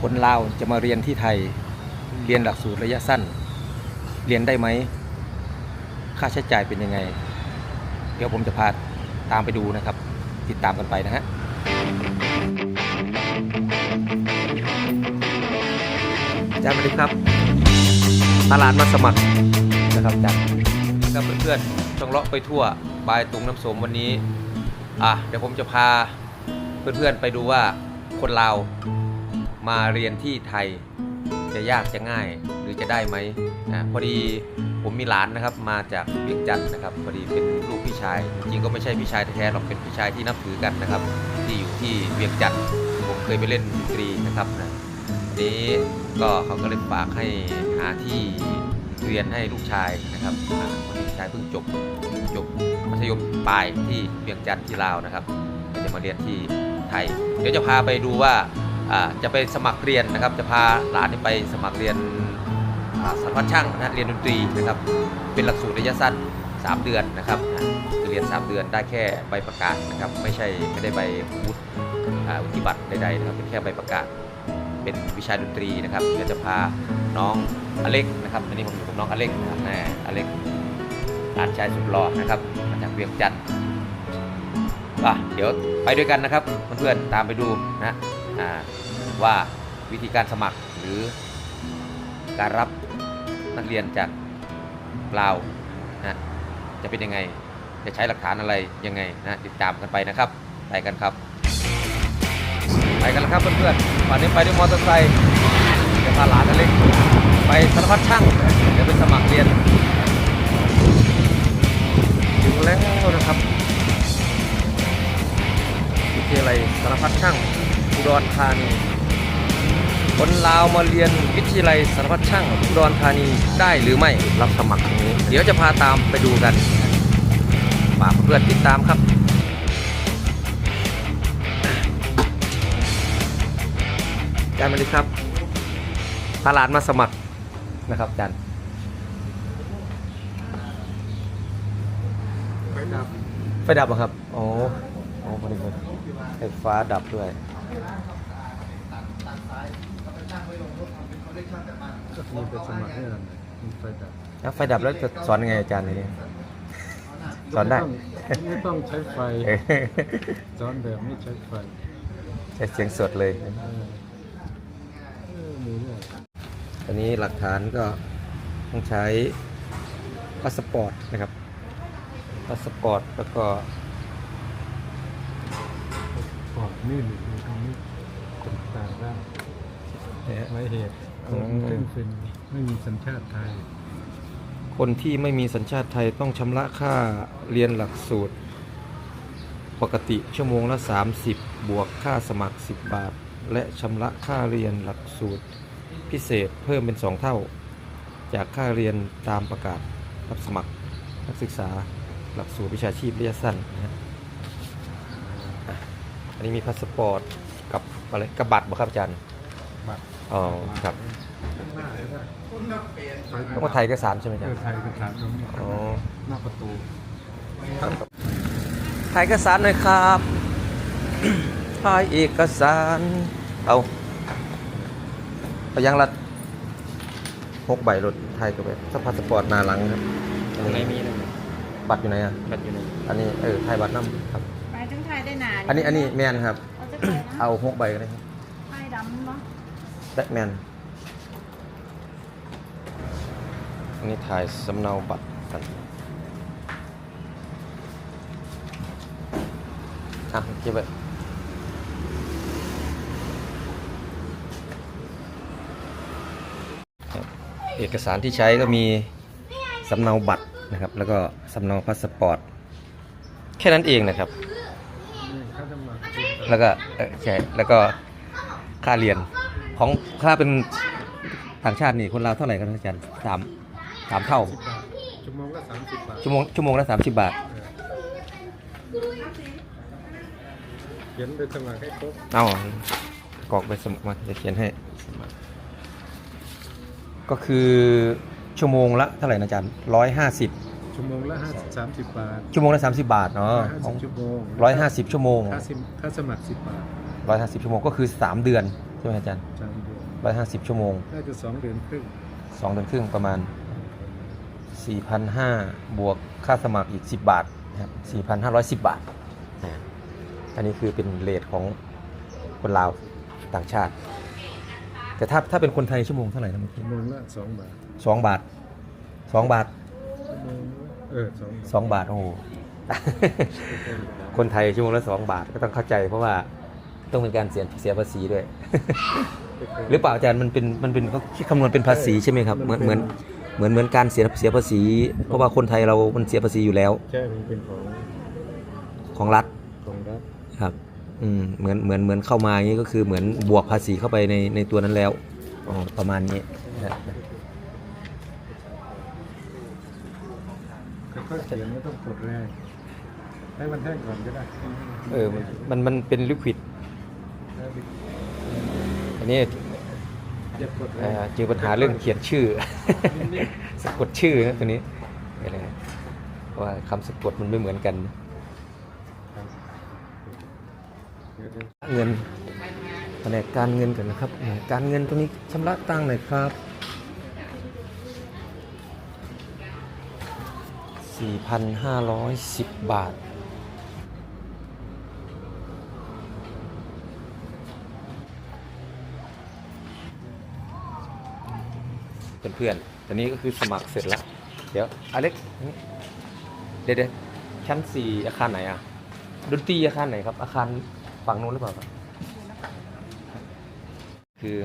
คนลาวจะมาเรียนที่ไทย เรียนหลักสูตรระยะสั้น เรียนได้ไหม ค่าใช้จ่ายเป็นยังไง เดี๋ยวผมจะพาตามไปดูนะครับ ติดตามกันไปนะฮะอาจารย์สวัสดีครับ ตลาดมาสมัครนะครับอาจารย์ครับเพื่อนๆช่องเลาะไปทั่วบายตุงน้ำสมวันนี้ อะ เดี๋ยวผมจะพาเพื่อนๆไปดูว่าคนลาว มาเรียนที่ไทยจะยากจะง่ายหรือจะได้ไหมนะพอดีผมมีหลานนะครับมาจากเวียงจันทร์นะครับพอดีเป็นลูกพี่ชาย จริงก็ไม่ใช่พี่ชายแท้ๆหรอกเป็นพี่ชายที่นับถือกันนะครับ ที่อยู่ที่เวียงจันทร์ผมเคยไปเล่นดนตรีนะครับนะนี้ก็เขาก็เลยฝากให้หาที่เรียนให้ลูกชายนะครับพอดีลูกชายเพิ่งจบจบมัธยมปลายที่เวียงจันทร์ที่ลาวนะครับก็จะมาเรียนที่ไทย เดี๋ยวจะพาไปดูว่า จะไปสมัครเรียนนะครับ จะพาหลานนี่ไปสมัครเรียนสารพัดช่างนะเรียนดนตรีนะครับ เป็นหลักสูตรระยะสั้น 3 เดือนนะครับคือเรียน 3 เดือนได้แค่ใบประกาศนะครับ ไม่ใช่ไม่ได้ใบวุฒิวุฒิบัตรใดๆนะครับเป็นแค่ใบประกาศ เป็นวิชาดนตรีนะครับเดี๋ยวจะพาน้องอเล็กนะครับอันนี้ผมอยู่กับน้องอเล็กนะครับแม่อเล็กหลานชายสุดหล่อนะครับมาจากเวียงจันทร์อะเดี๋ยวไปด้วยกันนะครับเพื่อนๆตามไปดูนะ ว่าวิธีการสมัครหรือการรับนักเรียนจากลาวนะจะเป็นยังไงจะใช้หลักฐานอะไรยังไงนะติดตามกันไปนะครับไปกันครับ ไปกันแล้วครับเพื่อนๆวันนี้ไปด้วยมอเตอร์ไซค์จะพาหลานอเล็กไปสารพัดช่างเดี๋ยวไปสมัครเรียนถึงแล้วนะครับวิทยาลัยสารพัดช่าง อุดรธานีคนลาวมาเรียนวิทยาลัยสารพัดช่างอุดรธานีได้หรือไม่รับสมัครตรงนี้ เดี๋ยวจะพาตามไปดูกันฝากเพื่อนๆติดตามครับอาจารย์มาดีครับพาหลานมาสมัครนะครับอาจารย์ไฟดับไฟดับเหรอครับโอ้โอ้พอดีเลยไฟฟ้าดับด้วย ก็มีไปสมัครให้เรามีไฟดับแล้วไฟดับแล้วจะสอนยังไงอาจารย์ทีนี้ สอนได้ม่ต้องไม่ต้องใช้ไฟเออสอนแบบไม่ใช้ไฟใช้เสียงสดเลย เออเออมีเนี่ยอันนี้หลักฐานก็ต้องใช้พาสปอร์ตนะครับพาสปอร์ตแล้วก็ ปอดนี่หรือตรงนี้ ต่างๆได้เนี่ยไว้เหตุอืมซึ่งเป็นไม่มีสัญชาติไทย คนที่ไม่มีสัญชาติไทยต้องชำระค่าเรียนหลักสูตร ปกติชั่วโมงละ 30 บวกค่าสมัคร 10 บาท และชำระค่าเรียนหลักสูตร พิเศษเพิ่มเป็น 2 เท่า จากค่าเรียนตามประกาศรับสมัครนักศึกษาหลักสูตรวิชาชีพระยะสั้นนะฮะอะอันนี้มีพาสปอร์ต กับอะไรกับบัตรบ่ครับอาจารย์บัตรอ๋อครับข้างหน้าเลยนะไฟต้องมาถ่ายเอกสารใช่ไหมอาเอจารอย์ไทยเป็นฐานตรงนี้อ๋อหน้าประตูถ่ายเอกสารหน่อยครับถ่ายเอกสารเอาเอายังรัดหกใบรถไทยกับไปสพาสปอร์ตหน้าหลังครับอันไม่นี้มีนะบัตรอยู่ไหนอะบัตรอยู่ในอันนี้เออไทยบัตรน้ำครับไปถึงไทยได้นานอันนี้อันนี้แมนครับ เอาจะไปนะเอาหกใบก็ได้ครับไทยดำเนาะและแมนอันนี้ถ่ายสำเนาบัตรกันอะเก็บไว้ครับเอกสารที่ใช้ก็มีสำเนาบัตรนะครับ แล้วก็สำเนาพาสปอร์ต แค่นั้นเองนะครับนี่เขาจะมา แล้วก็เออใช่แล้วก็ค่าเรียนของค่าเป็นต่างชาตินี่คนเราวเท่าไหร่กันอาจารย์สามสามเท่า ชั่วโมงละสามสิบบาทชั่วโมงชั่วโมงละสามสิบบาทเขียนไปสมัครให้ครบเอากรอกไปสมัครมาจะเขียนให้ ก็คือชั่วโมงละเท่าไหร่นะอาจารย์ร้อยห้าสิบ ชั่วโมงละห้าสามสิบบาทชั่วโมงละสามสิบบาทเนาะห้าสิบชั่วโมงร้อยห้าสิบชั่วโมงถ้าสิบถ้าสมัครสิบบาทร้อยห้าสิบชั่วโมงก็คือสามเดือนใช่ไหมอาจารย์สามเดือนร้อยห้าสิบชั่วโมงน่าจะสองเดือนครึ่งสองเดือนครึ่งประมาณสี่พันห้าบวกค่าสมัครอีกสิบบาทนะครับสี่พันห้าร้อยสิบบาทนะอันนี้คือเป็นเลทของคนลาวต่างชาติ แต่ถ้าถ้าเป็นคนไทยชั่วโมงเท่าไหร่นะเมื่อกี้ชั่วโมงละสองบาทสองบาทสองบาทชั่วโมงละ เออสองบาทสองบาทโอ้โห คนไทยชั่วโมงละสองบาทก็ต้องเข้าใจ เพราะว่าต้องเป็นการเสียเสียภาษีด้วย หรือเปล่าอาจารย์มันเป็นมันเป็นเขาคิดคำนวณเป็นภาษีใช่ไหมครับเหมือนเหมือนเหมือนเหมือนการเสียเสียภาษี เพราะว่าคนไทยเรามันเสียภาษีอยู่แล้ว ใช่ มันเป็นของของรัฐของรัฐครับอืมเหมือนเหมือนเหมือนเข้ามาอย่างนี้ก็คือเหมือนบวกภาษีเข้าไปในในตัวนั้นแล้วอ๋อประมาณนี้นะ ค่อยๆเขียนไม่ต้องกดแรงให้มันแห้งก่อนก็ได้เออมันมันมันเป็นลิควิดอันนี้อย่ากดแรเอ่องเจอปัญหาเรื่องเขียนชื่อ สะกดชื่อนะตัวนี้อะไรนะเพราะว่าคำสะกดมันไม่เหมือนกัน เดี๋ยวเดี๋ยวเงินแผนกการเงินกันนะครับแผนกการเงินตรงนี้ชำระตังค์หน่อยครับ 4,510 บาท เพื่อนๆตอนนี้ก็คือสมัครเสร็จแล้ว เดี๋ยวอเล็ก เดี๋ยวเดี๋ยวชั้นสี่อาคารไหนอะ ดนตรีอาคารไหนครับ อาคารฝั่งนู้นหรือเปล่าครับ คือ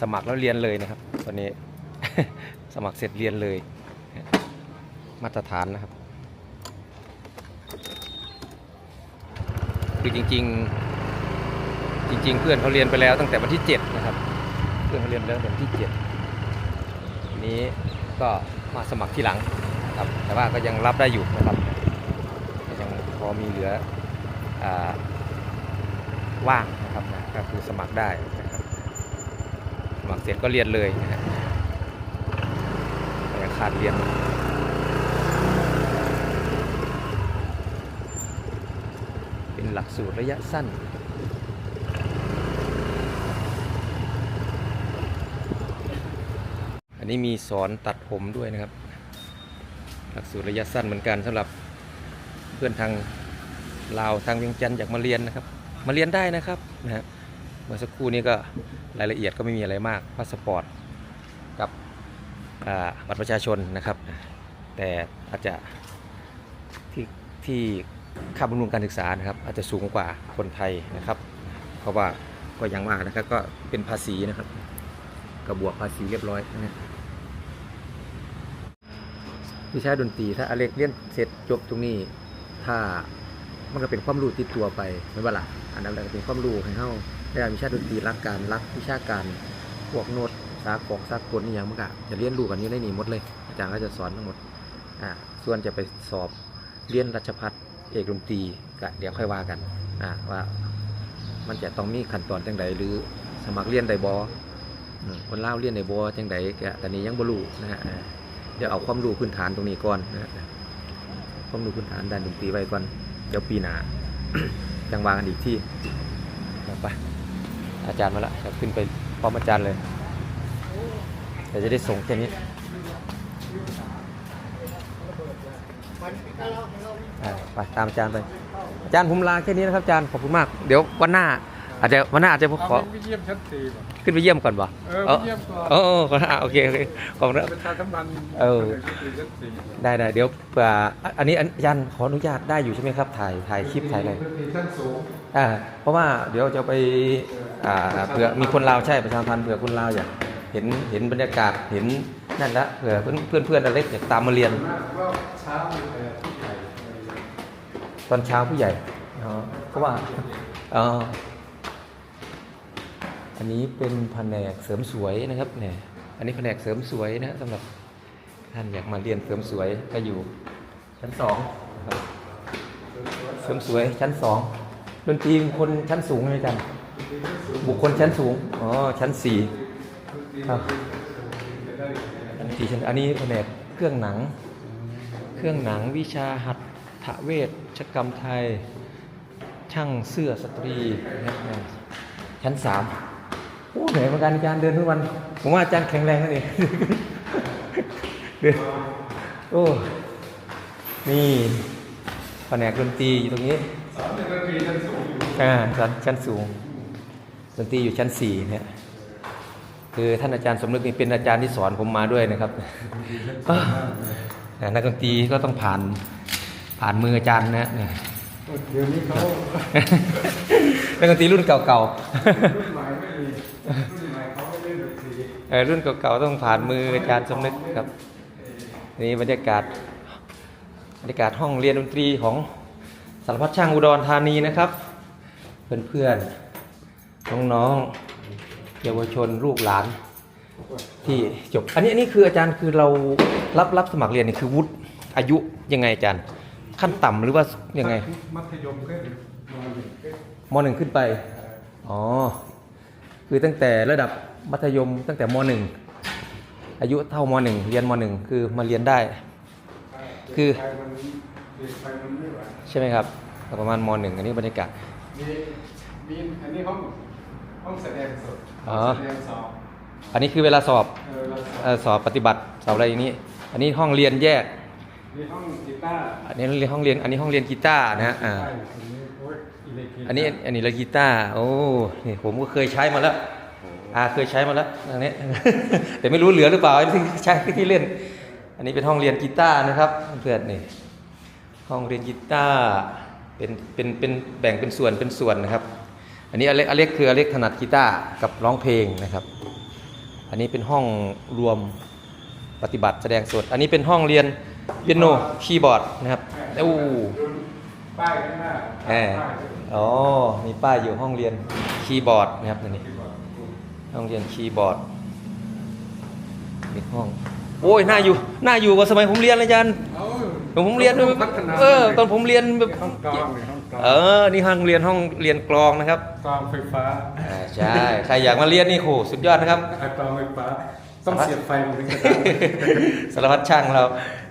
สมัครแล้วเรียนเลยนะครับ วันนี้ สมัครเสร็จเรียนเลย มาตรฐานนะครับคือจริง ๆ จริง ๆ เพื่อนเขาเรียนไปแล้วตั้งแต่วันที่ 7 นะครับ เพื่อนเขาเรียนไปแล้วตั้งแต่วันที่ 7 นี้ก็มาสมัครที่หลังครับแต่ว่าก็ยังรับได้อยู่นะครับก็ยังพอมีเหลืออว่างนะครับนะก็คือสมัครได้นะครับสมัครเสร็จก็เรียนเลยนะฮะยังขาดเรียน เป็น หลักสูตรระยะสั้น อันนี้มีสอนตัดผมด้วยนะครับ หลักสูตรระยะสั้นเหมือนกันสำหรับเพื่อนทางลาวทางเวียงจันทร์อยากมาเรียนนะครับ มาเรียนได้นะครับนะฮะเมื่อสักครู่นี้ก็รายละเอียดก็ไม่มีอะไรมากพาสปอร์ตกับบัตรประชาชนนะครับ แต่อาจจะที่ที่ ค่าบำรุงการศึกษานะครับ อาจจะสูงกว่าคนไทยนะครับ เพราะว่าก็ยังว่านะครับ ก็เป็นภาษีนะครับกระบวกภาษีเรียบร้อยนะวิชาดนตรีถ้าอเล็กเรียนเสร็จจบตรงนี้ ถ้ามันก็เป็นความรู้ติดตัวไปไม่ว่าล่ะอันนั้นแหละก็เป็นความรู้ให้เฮาได้วิชาดนตรีรักการรักวิชาการพวกโน้ตสากลสากลนี่ยังมันก็จะเรียนรู้กันอยู่ในนี้หมดเลย อาจารย์ก็จะสอนทั้งหมดอ่าส่วนจะไปสอบเรียนรัชพัฒ เอกดนตรีก็เดี๋ยวค่อยว่ากันอ่าว่ามันจะต้องมีขั้นตอนจังใดหรือสมัครเรียนได้บ่อืมคนเล่าเรียนได้บ่จังใดก็ตอนนี้ยังบรูนะฮะเดี๋ยวเอาความรู้พื้นฐานตรงนี้ก่อนนะความรู้พื้นฐานด้านดนตรีไว้ก่อนเดี๋ยวปีหน้าจังวางกันอีกที่ไปอาจารย์มาละจะขึ้นไปพร้อมอาจารย์เลยเดี๋ยวจะได้ส่งแค่นี้ ไปตามอาจารย์ไป อาจารย์ผมลาแค่นี้นะครับอาจารย์ขอบคุณมาก เดี๋ยววันหน้า อาจจะวันหน้าอาจจะขอเอาไปเยี่ยมชั้นสี่ก่อนขึ้นไปเยี่ยมก่อนบ่เออไปเยี่ยมก่อนเออเออขอโอเคโอเคขอบคุณครับประชาสัมพันธ์เออชั้นสี่ชั้นสี่ได้ได้เดี๋ยวเผื่ออะอันนี้อันอาจารย์ขออนุญาตได้อยู่ใช่ไหมครับถ่ายถ่ายคลิปถ่ายอะไรชั้นสี่ชั้นสูงอ่าเพราะว่าเดี๋ยวจะไปอ่าเผื่อมีคนลาวใช่ประชาพันธ์เผื่อคนลาวอยากเห็นเห็นบรรยากาศเห็นนั่นละเผื่อเพื่อนเพื่อนเพื่อนอะไรอยากตามมาเรียนมากรอบเช้ามีแตอนเช้าผู้ใหญ่เพราะว่าอ๋ออันนี้เป็นแผนกเสริมสวยนะครับเนี่ยอันนี้แผนกเสริมสวยนะสำหรับท่านอยากมาเรียนเสริมสวยก็อยู่ชั้นสองเสริมสวยชั้นสองดนตรีคนชั้นสูงเลยจันบุคคลชั้นสูงอ๋อชั้นสี่ครับชั้นสี่ชั้นอันนี้แผนกเครื่องหนัง เครื่องหนังวิชาหัต ถเวชกรรมไทย ช่างเสื้อสตรีนะครับชั้นสามโอ้เหนื่อยเหมือนกันอาจารย์เดินทุกวัน ผมว่าอาจารย์แข็งแรงนะนี่เดินโอ้ นี่แผนกดนตรีอยู่ตรงนี้สอนดนตรีชั้นสูงอยู่อ่าชั้นสูงดนตรีอยู่ชั้นสี่เนี่ยคือท่านอาจารย์สมนึกนี่เป็นอาจารย์ที่สอนผมมาด้วยนะครับนักดนตรีก็ต้องผ่าน ผ่านมืออาจารย์นะเนี่ยเดี๋ยวนี้เขานักดนตรีรุ่นเก่ารุ่นใหม่ไม่มีรุ่นใหม่เขาไม่เล่นดนตรีๆเออรุ่นเก่าๆต้องผ่านมืออาจารย์สมนึกครับ นี่บรรยากาศบรรยากาศห้องเรียนดนตรีของสารพัดช่างอุดรธานีนะครับ เพื่อนๆน้องๆเยาวชนลูกหลานที่จบ อันนี้อันนี้คืออาจารย์คือเรารับรับสมัครเรียนนี่คือวุฒิอายุยังไงอาจารย์ ขั้นต่ำหรือว่ายังไงมัธยมก็ถึงมหนึ่งก็มหนึ่งขึ้นไป อ๋อ คือตั้งแต่ระดับมัธยมตั้งแต่มหนึ่งอายุเท่ามหนึ่งเรียนมหนึ่งคือมาเรียนได้ คือไปมันเด็กไปมันไม่ไหวใช่ไหมครับก็ประมาณมหนึ่งอันนี้บรรยากาศ มีมีอันนี้ห้องห้องแสดงสดอ๋อ แสดงสอบอันนี้คือเวลาสอบเออเราสอบเอ่อสอบปฏิบัติสอบอะไรอย่างนี้ อันนี้ห้องเรียนแยก มีห้องกีตาร์อันนี้เรียนห้องเรียนอันนี้ห้องเรียนกีตาร์นะฮะอ่าใช่อันนี้โอ้ยอิเล็กทริกอันนี้อันนี้เรากีตาร์โอ้นี่ผมก็เคยใช้มาแล้วอ่าเคยใช้มาแล้วอันนี้ แต่ไม่รู้เหลือหรือเปล่าที่ใช้ที่เล่น อันนี้เป็นห้องเรียนกีตาร์นะครับเพื่อนนี่ห้องเรียนกีตาร์เป็นเป็นเป็นแบ่งเป็นส่วนเป็นส่วนนะครับ อันนี้อเล็กอเล็กคืออเล็กถนัดกีตาร์กับร้องเพลงนะครับ อันนี้เป็นห้องรวมปฏิบัติแสดงสดอันนี้เป็นห้องเรียน เปียโนคีย์บอร์ดนะครับโอ้ดูป้ายข้างหน้าแหมป้ายอ๋อ มีป้ายอยู่ห้องเรียนคีย์บอร์ดนะครับนี่ห้องเรียนคีย์บอร์ดมีห้อง โอ้ยน่าอยู่น่าอยู่กว่าสมัยผมเรียนเลยอาจารย์เอ้าตอนผมเรียนพัฒนาเออตอนผมเรียนแบบห้องกลองนี่ห้องกลองเออ นี่ห้องเรียนห้องเรียนกลองนะครับกลองไฟฟ้าอ่าใช่ใครอยากมาเรียนนี่โหสุดยอดนะครับไอกลองไฟฟ้าต้องเสียบไฟมันถึงจะได้สารพัดช่างเรา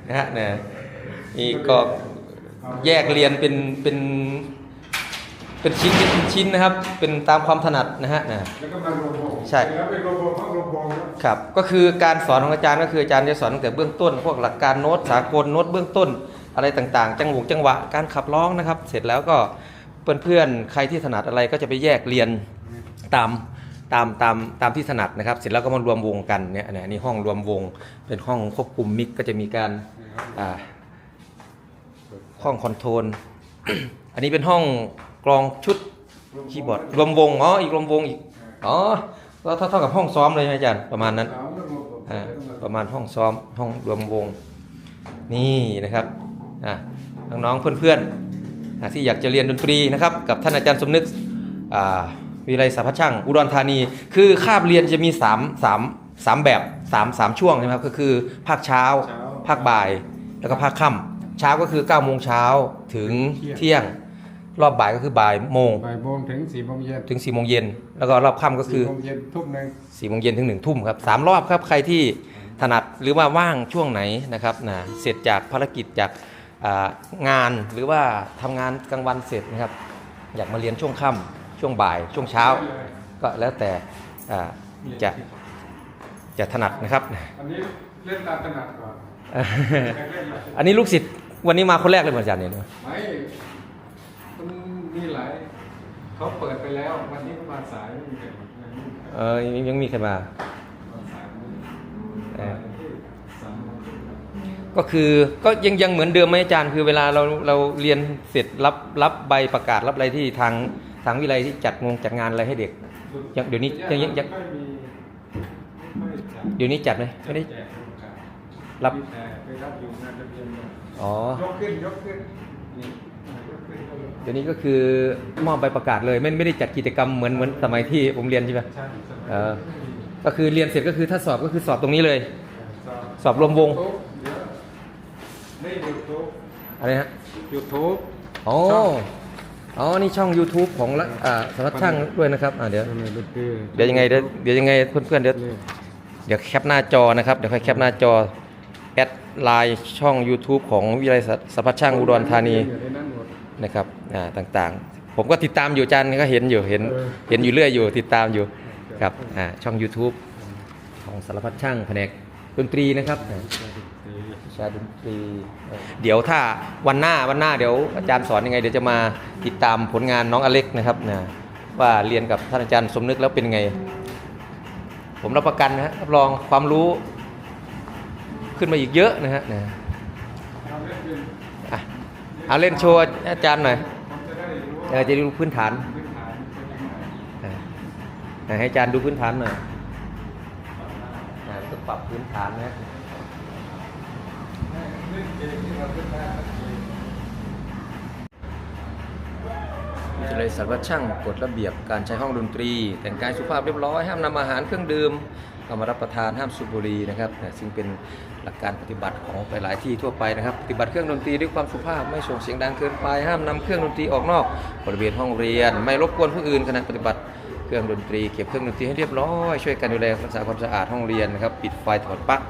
นะฮะเนี่ยนี่ก็แยกเรียนเป็นเป็นเป็นชิ้นเป็นชิ้นนะครับ เป็นตามความถนัดนะฮะนะแล้วก็มาโรโบใช่แล้วเป็นโรโบห้องโรโบแล้วครับ ก็คือการสอนของอาจารย์ก็คืออาจารย์จะสอนตั้งแต่เบื้องต้น พวกหลักการโน้ตสากลโน้ตเบื้องต้น อะไรต่างๆ จังหวะจังหวะการขับร้องนะครับ เสร็จแล้วก็เพื่อนๆใครที่ถนัดอะไรก็จะไปแยกเรียนตาม ตามตามตามที่ถนัดนะครับ เสร็จแล้วก็มารวมวงกันเนี่ยอันนี้ห้องรวมวงเป็นห้องควบคุมมิกก็จะมีการอ่าห้องคอนโทรลอันนี้เป็นห้องกรองชุดคีย์บอร์ดรวมวงอ๋ออีกรวมวงอีกอ๋อก็เท่าเท่ากับห้องซ้อมเลยไหมอาจารย์ประมาณนั้นประมาณห้องซ้อมห้องรวมวงนี่นะครับน้องๆเพื่อนๆที่อยากจะเรียนดนตรีนะครับ กับท่านอาจารย์สมนึกอ่า วิไลสาพัชช่าง อุดรธานี คือคาบเรียนจะมี3 3 3แบบ3 3ช่วงใช่ไหมครับก็คือภาคเช้า ภาคบ่ายแล้วก็ภาคค่ำเช้าก็คือ9โมงเช้าถึงเที่ยง รอบบ่ายก็คือบ่ายโมงบ่ายโมงถึงสี่โมงเย็นถึง4โมงเย็นแล้วก็รอบค่ำก็คือสี่โมงเย็นทุ่มหนึ่งสี่โมงเย็นถึงหนึ่งทุ่มครับสามรอบครับใครที่ถนัดหรือว่าว่างช่วงไหนนะครับนะเสร็จจากภารกิจจากอ่างานหรือว่าทำงานกลางวันเสร็จนะครับ อยากมาเรียนช่วงค่ำ ช่วงบ่ายช่วงเช้า ก็แล้วแต่อ่าจะจะถนัดนะครับอันนี้เล่นตามถนัดก่อนอยากเล่นอะไรอันนี้ลูกศิษย์วันนี้มาคนแรกเลยเหมือนอาจารย์เนี่ยไม่มันมีหลายเขาเปิดไปแล้ว วันนี้ก็มาสายไม่มีใครมายังไม่มีใครเออยังยังมีใครมามาสายไม่มีเออสามโมงก็คือก็ยังยังเหมือนเดิมไหมอาจารย์ คือเวลาเราเราเรียนเสร็จรับรับใบประกาศรับอะไรที่ทาง ทางวิไลที่จัดงงจัดงานอะไรให้เด็กยังเดี๋ยวนี้ยังยังยังเดี๋ยวนี้จัดไหมไม่ได้แจกโอกาสรับมีแต่ไปรับอ๋อยกขึ้นยกขึ้นเดี๋ยวนี้ก็คือมอบใบประกาศเลยไม่ไม่ได้จัดกิจกรรมเหมือนเหมือนสมัยที่ผมเรียนใช่ไหมใช่เออไม่มีก็คือเรียนเสร็จก็คือถ้าสอบก็คือสอบตรงนี้เลย สอบรวมวงโต๊ะเดี๋ยวนี่ยูทูบอะไรฮะยูทูบอ๋อช่ องอ๋อ นี่ช่อง YouTube ของละอ่าสารพัดช่างด้วยนะครับอ่าเดี๋ยวไม่รู้คือเดี๋ยวยังไงเดี๋ยวเดี๋ยวยังไงเพื่อนๆเดี๋ยวเดี๋ยวแคปหน้าจอนะครับ เดี๋ยวค่อยแคปหน้าจอ แอดไลน์ช่อง YouTube ของวิไลสารพัดช่างอุดรธานีอยู่ในนั้นหมดนะครับอ่าต่างๆ ผมก็ติดตามอยู่อาจันก็เห็นอยู่เห็นเออเห็นอยู่เรื่อยอยู่ติดตามอยู่ครับอ่าช่อง YouTube ของสารพัดช่างแผนกดนตรีนะครับอ่าวิ ชาดนตรีเดี๋ยวถ้าวันหน้าวันหน้าเดี๋ยวอาจารย์สอนยังไงเดี๋ยวจะมาติดตามผลงานน้องอเล็กนะครับนะว่าเรียนกับท่านอาจารย์สมนึกแล้วเป็นไง ผมรับประกันนะรับรองความรู้ขึ้นมาอีกเยอะนะฮะนะเอาเล่นเป็นอะอเล่นโชว์อาจารย์หน่อยจะได้รู้เอว่าอจะดูพื้นฐานให้อาจารย์ดูพื้นฐานหน่อยต้องปรับพื้นฐานนะ วิทยาลัยสารวัตรช่างกฎระเบียบการใช้ห้องดนตรี แต่งกายสุภาพเรียบร้อย ห้ามนำอาหารเครื่องดื่มเข้ามารับประทานห้ามสูบบุหรี่นะครับนะซึ่งเป็นหลักการปฏิบัติของหลายที่ทั่วไปนะครับปฏิบัติเครื่องดนตรีด้วยความสุภาพไม่ส่งเสียงดังเกินไป ห้ามนำเครื่องดนตรีออกนอกบริเวณห้องเรียน ไม่รบกวนผู้อื่นขณะปฏิบัติเครื่องดนตรีเก็บเครื่องดนตรีให้เรียบร้อยช่วยกันดูแลรักษาความสะอาดห้องเรียนนะครับปิดไฟถอดปลั๊ก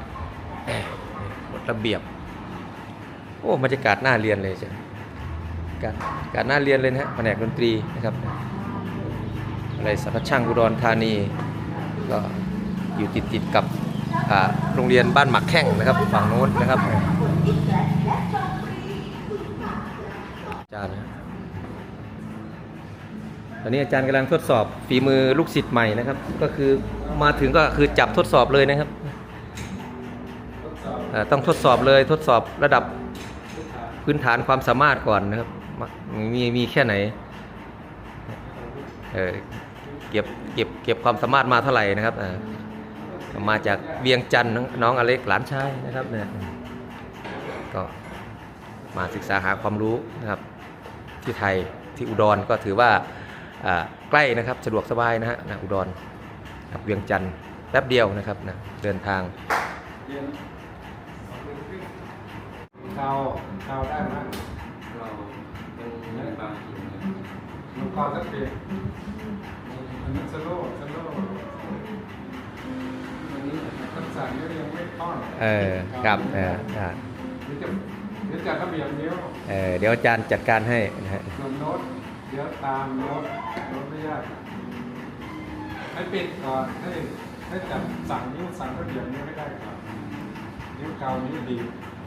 กฎระเบียบ โอ้บรรยากาศน่าเรียนเลยจ้ะการการน่าเรียนเลยนะฮะแผนกดนตรีนะครับอะไรสารพัดช่างอุดรธานีก็อยู่ติดติดกับอ่าโรงเรียนบ้านหมักแข้งนะครับฝั่งโน้นนะครับอาจารย์นะตอนนี้อาจารย์กำลังทดสอบฝีมือลูกศิษย์ใหม่นะครับ ก็คือมาถึงก็คือจับทดสอบเลยนะครับต้องทดสอบเลยทดสอบระดับ พื้นฐานความสามารถก่อนนะครับมามีมีแค่ไหนเออเก็บเก็บเก็บความสามารถมาเท่าไหร่นะครับมาจากเวียงจันทร์น้องอเล็กหลานชายนะครับเนี่ยก็มาศึกษาหาความรู้นะครับที่ไทยที่อุดรก็ถือว่าใกล้นะครับสะดวกสบายนะฮะนะอุดรครับเวียงจันทร์แป๊บเดียวนะครับนะเดินทาง เรียนสองเดือนครึ่งเกาเกาได้ไหมเราเป็นเรื่องบางทีเนี่ยมันก่อนสักเพลงอันนั้นสโลว์สโลว์อันนี้คำสั่งนี่ยังไม่ท่อนเออครับเอออ่าเดี๋ยวจะเดี๋ยวจะระเบียบนิ้วเออเดี๋ยวอาจารย์จัดการให้นะฮะส่วนโน้ตเดี๋ยวตามโน้ตโน้ตไม่ยากให้ปิดก่อนให้ให้จับสั่งนิ้วสั่งระเบียบนิ้วให้ได้ก่อนนิ้วเกานิ้วดี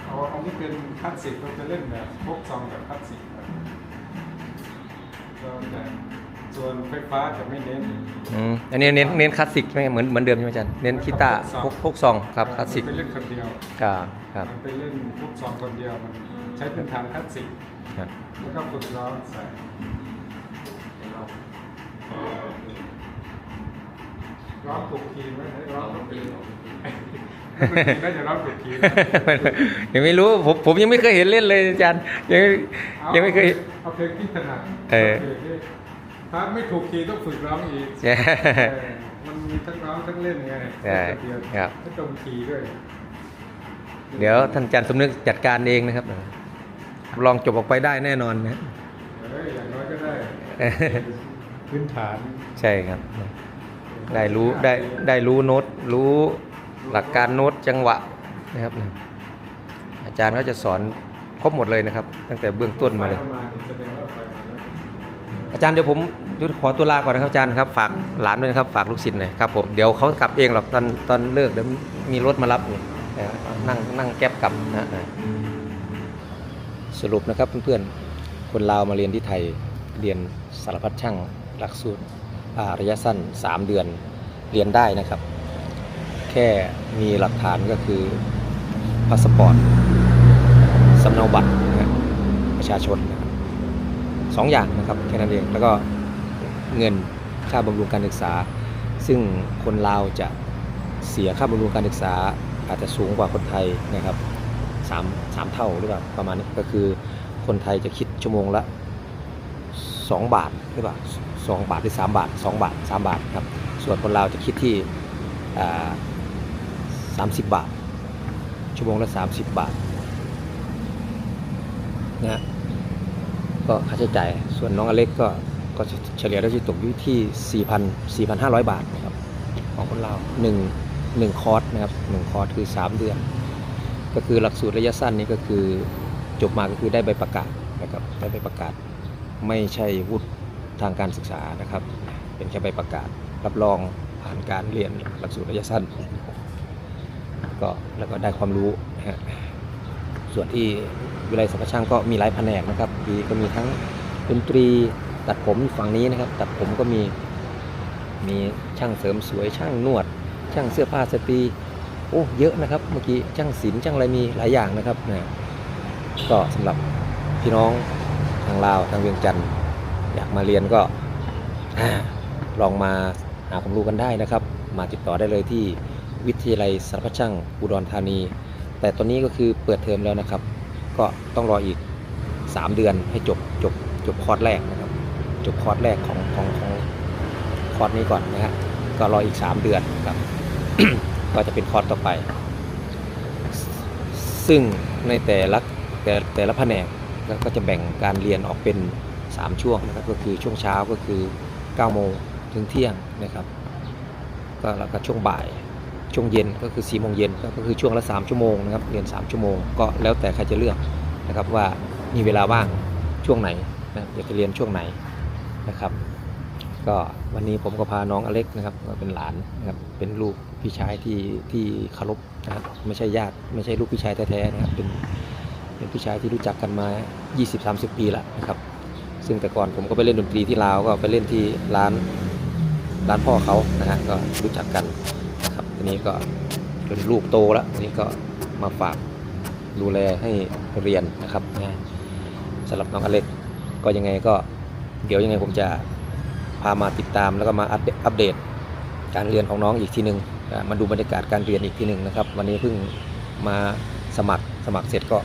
เอาอันนี้เป็นคลาสสิกเราจะเล่นแบบพวกซองแบบคลาสสิกครับก็แต่ส่วนไฟฟ้าจะไม่เน้น อืมอันนี้เน้นเน้นคลาสสิกใช่ไหมเหมือนเหมือนเดิมใช่ไหมอาจารย์ เน้นกีตาร์พกพกซองครับคลาสสิกมันไปเล่นคนเดียวครับครับมันไปเล่นพวกซองคนเดียวมันใช้เป็นทางคลาสสิกครับแล้วก็ฝึกร้องใส่เราร้องถูกคีย์ไหมให้ร้เราองต้ถูองกปี คีย์ของปีก็จะร้องถูกคีย์ยังไม่รู้ผมผมยังไม่เคยเห็นเล่นเลยอาจารย์ยังไม่ยังไม่เคยเอาเพลงที่ถนัดเออพลงที่ถ้าไม่ถูกคีย์ต้องฝึกร้องอีกใช่เออมันมีทั้งร้องทั้งเล่นไงใช่เดียวครับไม่ตรงคีย์ด้วย เดี๋ยวท่านอาจารย์สมนึกจัดการเองนะครับลองจบออกไปได้แน่นอนนะเอออย่างน้อยก็ได้พื้นฐานใช่ครับ ได้รู้ได้ได้รู้โน้ตรู้ หลักการโน้ตจังหวะนะครับ อาจารย์ก็จะสอนครบหมดเลยนะครับ ตั้งแต่เบื้องต้นมาเลย อาจารย์เดี๋ยวผมยุดขอตัวลาก่อนนะครับอาจารย์ครับฝากหลานด้วยนะครับฝากลูกศิษย์หน่อยครับผมเดี๋ยวเขากลับเองหรอกตอนตอนเลิกเดี๋ยวมีรถมารับนี่นั่งนั่งแก๊บกลับนะสรุปนะครับเพื่อนๆคนลาวมาเรียนที่ไทยเรียนสารพัดช่างหลักสูตรระยะสั้น 3 เดือนเรียนได้นะครับ ค่มีหลักฐานก็คือพาสปอร์ตสำเนาบัตรนะประชาชนนะครับสองอย่างนะครับแค่นั้นเองแล้วก็เงินค่าบำรุงการศึกษา ซึ่งคนลาวจะเสียค่าบำรุงการศึกษาอาจจะสูงกว่าคนไทยนะครับสามสามเท่าหรือเปล่าประมาณนี้ก็คือคนไทยจะคิดชั่วโมงละ 2 บาทหรือเปล่าสองบาทหรือ3บาท 2 บาท 3 บาทครับส่วนคนลาวจะคิดที่ สามสิบบาท ชั่วโมงละ 30 บาทนะฮะก็ค่าใช้จ่าย ส่วนน้องอเล็กก็ก็เฉลี่ยแล้วจะตกอยู่ที่ 4,000 4,500 บาทนะครับ ของคนเราหนึ่งหนึ่งคอร์สนะครับหนึ่งคอร์สคือ 3 เดือน ก็คือหลักสูตรระยะสั้นนี้ก็คือจบมาก็คือได้ใบประกาศนะครับได้ใบประกาศไม่ใช่วุฒิทางการศึกษานะครับ เป็นแค่ใบประกาศรับรองผผ่านการเรียนหลักสูตรระยะสั้น ก็แล้วก็ได้ความรู้นะฮะส่วนที่วิทยาลัยสัมปช่างก็มีหลายแผนกนะครับมีก็มีทั้งดนตรีตัดผมฝั่งนี้นะครับ ตัดผมก็มีมีช่างเสริมสวยช่างนวด ช่างเสื้อผ้าสตรีโอ้เยอะนะครับ เมื่อกี้ช่างศิลป์ช่างอะไรมีหลายอย่างนะครับนะก็สำหรับพี่น้องทางลาวทางเวียงจันทร์อยากมาเรียนก็ลองมาหาความรู้กันได้นะครับ มาติดต่อได้เลยที่ วิทยาลัยสารพัดช่างอุดรธานี แต่ตอนนี้ก็คือเปิดเทอมแล้วนะครับ ก็ต้องรออีก 3 เดือนให้จบจบจบคอร์สแรกนะครับ จบคอร์สแรกของของของคอร์สนี้ก่อนนะฮะก็รออีก 3 เดือนครับก็จะเป็นคอร์สต่อไป ซึ่งในแต่ละแต่แต่ละแผนกก็จะแบ่งการเรียนออกเป็น 3 ช่วงนะครับก็คือช่วงเช้าก็คือ9โมงถึงเที่ยงนะครับก็แล้วก็ช่วงบ่าย ช่วงเย็นก็คือ4โมงเย็นก็คือช่วงละ 3 ชั่วโมงนะครับเรียน 3 ชั่วโมงก็แล้วแต่ใครจะเลือกนะครับว่ามีเวลาว่างช่วงไหนนะอยากจะเรียนช่วงไหนนะครับ ก็วันนี้ผมก็พาน้องอเล็กนะครับเป็นหลานนะครับเป็นลูกพี่ชายที่ที่เคารพนะครับไม่ใช่ญาติไม่ใช่ลูกพี่ชายแท้ๆนะครับเป็นเป็นพี่ชายที่รู้จักกันมา 20-30 ปีแล้วนะครับซึ่งแต่ก่อนผมก็ไปเล่นดนตรีที่ลาวก็ไปเล่นที่ร้านร้านพ่อเขานะฮะก็รู้จักกัน นี้ก็เป็นลูกโตแล้วนี้ก็มาฝากดูแลให้เรียนนะครับนะสำหรับน้องอเล็กก็ยังไงก็เดี๋ยวยังไงผมจะพามาติดตามแล้วก็มาอัปเดตการเรียนของน้องอีกทีหนึ่งมาดูบรรยากาศการเรียนอีกทีหนึ่งนะครับ วันนี้เพิ่งมาสมัครสมัครเสร็จก็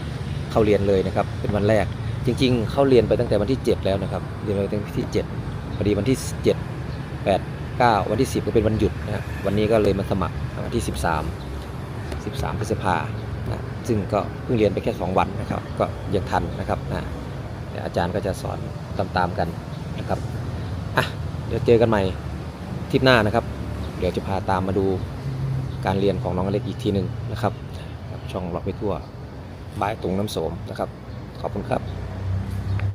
เข้าเรียนเลยนะครับ เป็นวันแรก จริง ๆ เข้าเรียนไปตั้งแต่วันที่ 7 แล้วนะครับเรียนไปตั้งแต่ที่7พอดีวันที่ 7 8 9 วันที่ 10 ก็เป็นวันหยุดนะฮะวันนี้ก็เลยมาสมัครวันที่ 13 13พฤษภานะซึ่งก็เพิ่งเรียนไปแค่ 2 วันนะครับ ก็ยังทันนะครับนะอาจารย์ก็จะสอนตามๆกันนะครับอะเดี๋ยวเจอกันใหม่ทริปหน้านะครับ เดี๋ยวจะพาตามมาดูการเรียนของน้องอเล็กอีกทีหนึ่งนะครับ ช่องล็อกไปทั่วบายตุงน้ำโสมนะครับ ขอบคุณครับ